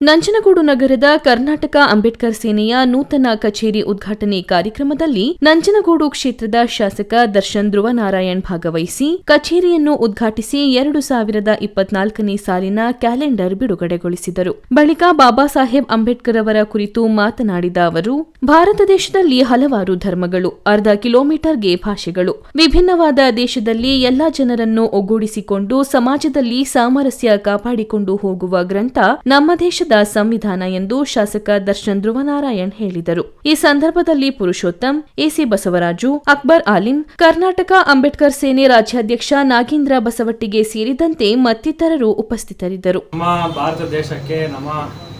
ನಂಜನಗೂಡು ನಗರದ ಕರ್ನಾಟಕ ಅಂಬೇಡ್ಕರ್ ಸೇನೆಯ ನೂತನ ಕಚೇರಿ ಉದ್ಘಾಟನೆ ಕಾರ್ಯಕ್ರಮದಲ್ಲಿ ನಂಜನಗೂಡು ಕ್ಷೇತ್ರದ ಶಾಸಕ ದರ್ಶನ್ ಧ್ರುವನಾರಾಯಣ್ ಭಾಗವಹಿಸಿ ಕಚೇರಿಯನ್ನು ಉದ್ಘಾಟಿಸಿ ಎರಡು ಸಾವಿರದ ಇಪ್ಪತ್ನಾಲ್ಕನೇ ಸಾಲಿನ ಕ್ಯಾಲೆಂಡರ್ ಬಿಡುಗಡೆಗೊಳಿಸಿದರು. ಬಳಿಕ ಬಾಬಾ ಸಾಹೇಬ್ ಅಂಬೇಡ್ಕರ್ ಅವರ ಕುರಿತು ಮಾತನಾಡಿದ ಅವರು, ಭಾರತ ದೇಶದಲ್ಲಿ ಹಲವಾರು ಧರ್ಮಗಳು, ಅರ್ಧ ಕಿಲೋಮೀಟರ್ಗೆ ಭಾಷೆಗಳು, ವಿಭಿನ್ನವಾದ ದೇಶದಲ್ಲಿ ಎಲ್ಲಾ ಜನರನ್ನು ಒಗ್ಗೂಡಿಸಿಕೊಂಡು ಸಮಾಜದಲ್ಲಿ ಸಾಮರಸ್ಯ ಕಾಪಾಡಿಕೊಂಡು ಹೋಗುವ ಗ್ರಂಥ ನಮ್ಮ ದೇಶದ ಸಂವಿಧಾನ ಎಂದು ಶಾಸಕ ದರ್ಶನ್ ಧ್ರುವನಾರಾಯಣ್ ಹೇಳಿದರು. ಈ ಸಂದರ್ಭದಲ್ಲಿ ಪುರುಷೋತ್ತಮ್, ಎಸಿ ಬಸವರಾಜು, ಅಕ್ಬರ್ ಆಲಿಂ, ಕರ್ನಾಟಕ ಅಂಬೇಡ್ಕರ್ ಸೇನೆ ರಾಜ್ಯಾಧ್ಯಕ್ಷ ನಾಗೇಂದ್ರ ಬಸವಟ್ಟಿಗೆ ಸೇರಿದಂತೆ ಮತ್ತಿತರರು ಉಪಸ್ಥಿತರಿದ್ದರು. ನಮ್ಮ ಭಾರತ ದೇಶಕ್ಕೆ ನಮ್ಮ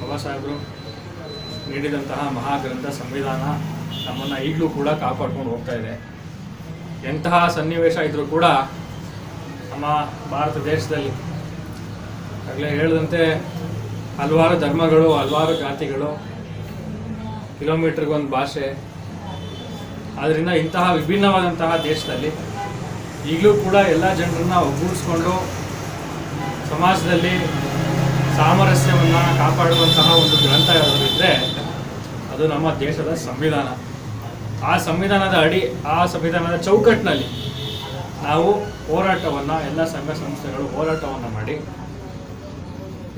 ಬಾಬಾ ಸಾಹೇಬರು ನೀಡಿದಂತಹ ಮಹಾಗ್ರಂಥ ಸಂವಿಧಾನ ನಮ್ಮನ್ನು ಈಗಲೂ ಕೂಡ ಕಾಪಾಡ್ಕೊಂಡು ಹೋಗ್ತಾ ಇದೆ. ಎಂತಹ ಸನ್ನಿವೇಶ ಇದ್ರೂ ಕೂಡ ನಮ್ಮ ಭಾರತ ದೇಶದಲ್ಲಿ ಆಗಲೇ ಹೇಳಿದಂತೆ ಹಲವಾರು ಧರ್ಮಗಳು, ಹಲವಾರು ಜಾತಿಗಳು, ಕಿಲೋಮೀಟ್ರಿಗೊಂದು ಭಾಷೆ. ಆದ್ದರಿಂದ ಇಂತಹ ವಿಭಿನ್ನವಾದಂತಹ ದೇಶದಲ್ಲಿ ಈಗಲೂ ಕೂಡ ಎಲ್ಲ ಜನರನ್ನ ಒಗ್ಗೂಡಿಸ್ಕೊಂಡು ಸಮಾಜದಲ್ಲಿ ಸಾಮರಸ್ಯವನ್ನು ಕಾಪಾಡುವಂತಹ ಒಂದು ಗ್ರಂಥ ಇದ್ದರೆ ಅದು ನಮ್ಮ ದೇಶದ ಸಂವಿಧಾನ. ಆ ಸಂವಿಧಾನದ ಅಡಿ, ಆ ಸಂವಿಧಾನದ ಚೌಕಟ್ಟಿನಲ್ಲಿ ನಾವು ಹೋರಾಟವನ್ನು, ಎಲ್ಲ ಸಂಘ ಸಂಸ್ಥೆಗಳು ಹೋರಾಟವನ್ನು ಮಾಡಿ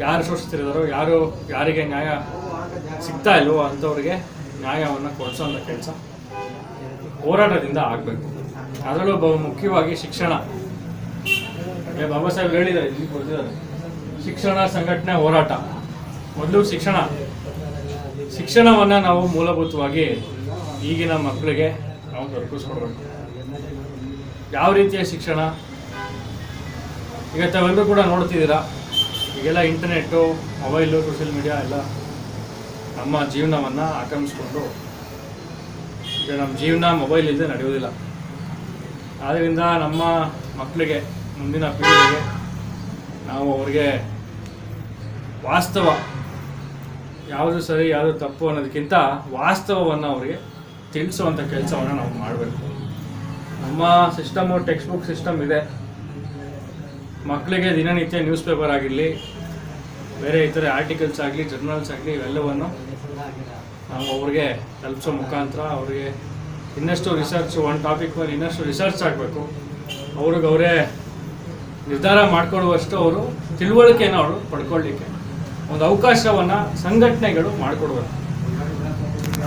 ಯಾರು ಶೋಷಿಸ್ತಿರೋರೋ ಯಾರು, ಯಾರಿಗೆ ನ್ಯಾಯ ಸಿಗ್ತಾ ಇಲ್ವೋ ಅಂಥವ್ರಿಗೆ ನ್ಯಾಯವನ್ನು ಕೊಡಿಸೋಂಥ ಕೆಲಸ ಹೋರಾಟದಿಂದ ಆಗಬೇಕು. ಅದರಲ್ಲೂ ಬಹು ಮುಖ್ಯವಾಗಿ ಶಿಕ್ಷಣ. ಬಾಬಾ ಸಾಹೇಬ್ ಹೇಳಿದ್ದಾರೆ, ಇಲ್ಲಿ ಕೊಡ್ತಿದ್ದಾರೆ. ಶಿಕ್ಷಣ ಸಂಘಟನೆ ಹೋರಾಟ. ಮೊದಲು ಶಿಕ್ಷಣ. ಶಿಕ್ಷಣವನ್ನು ನಾವು ಮೂಲಭೂತವಾಗಿ ಈಗಿನ ಮಕ್ಕಳಿಗೆ ನಾವು ದೊರಕಿಸ್ಕೊಡ್ಬೇಕು. ಯಾವ ರೀತಿಯ ಶಿಕ್ಷಣ? ಈಗ ತಾವೆಲ್ಲರೂ ಕೂಡ ನೋಡ್ತಿದ್ದೀರಾ? ಈಗೆಲ್ಲ ಇಂಟರ್ನೆಟ್ಟು, ಮೊಬೈಲು, ಸೋಷಿಯಲ್ ಮೀಡಿಯಾ ಎಲ್ಲ ನಮ್ಮ ಜೀವನವನ್ನು ಆಕ್ರಮಿಸ್ಕೊಂಡು ಈಗ ನಮ್ಮ ಜೀವನ ಮೊಬೈಲ್ ಇಲ್ಲದೆ ನಡೆಯೋದಿಲ್ಲ ಆದ್ದರಿಂದ ನಮ್ಮ ಮಕ್ಕಳಿಗೆ, ಮುಂದಿನ ಪೀಳಿಗೆಗೆ ನಾವು ಅವರಿಗೆ ವಾಸ್ತವ ಯಾವುದು ಸರಿ, ಯಾವುದು ತಪ್ಪು ಅನ್ನೋದಕ್ಕಿಂತ ವಾಸ್ತವವನ್ನು ಅವರಿಗೆ ತಿಳಿಸುವಂಥ ಕೆಲಸವನ್ನು ನಾವು ಮಾಡಬೇಕು. ನಮ್ಮ ಸಿಸ್ಟಮು ಟೆಕ್ಸ್ಟ್ ಬುಕ್ ಸಿಸ್ಟಮ್ ಇದೆ. ಮಕ್ಕಳಿಗೆ ದಿನನಿತ್ಯ ನ್ಯೂಸ್ ಪೇಪರ್ ಆಗಿರಲಿ, ಬೇರೆ ಇತರೆ ಆರ್ಟಿಕಲ್ಸ್ ಆಗಲಿ ಜರ್ನಲ್ಸ್ ಆಗಲಿ, ಇವೆಲ್ಲವನ್ನು ನಾವು ಅವ್ರಿಗೆ ತಲುಪಿಸೋ ಮುಖಾಂತರ ಅವರಿಗೆ ಇನ್ನಷ್ಟು ರಿಸರ್ಚ್ ಒನ್ ಟಾಪಿಕ್ ಮೇಲೆ ಇನ್ನಷ್ಟು ರಿಸರ್ಚ್ ಆಗಬೇಕು. ಅವ್ರಿಗೆ ಅವರೇ ನಿರ್ಧಾರ ಮಾಡಿಕೊಡುವಷ್ಟು ಅವರು ತಿಳುವಳಿಕೆಯನ್ನು ಅವರು ಪಡ್ಕೊಳ್ಳಿಕ್ಕೆ. ಒಂದು ಅವಕಾಶವನ್ನು ಸಂಘಟನೆಗಳು ಮಾಡಿಕೊಡ್ಬೇಕು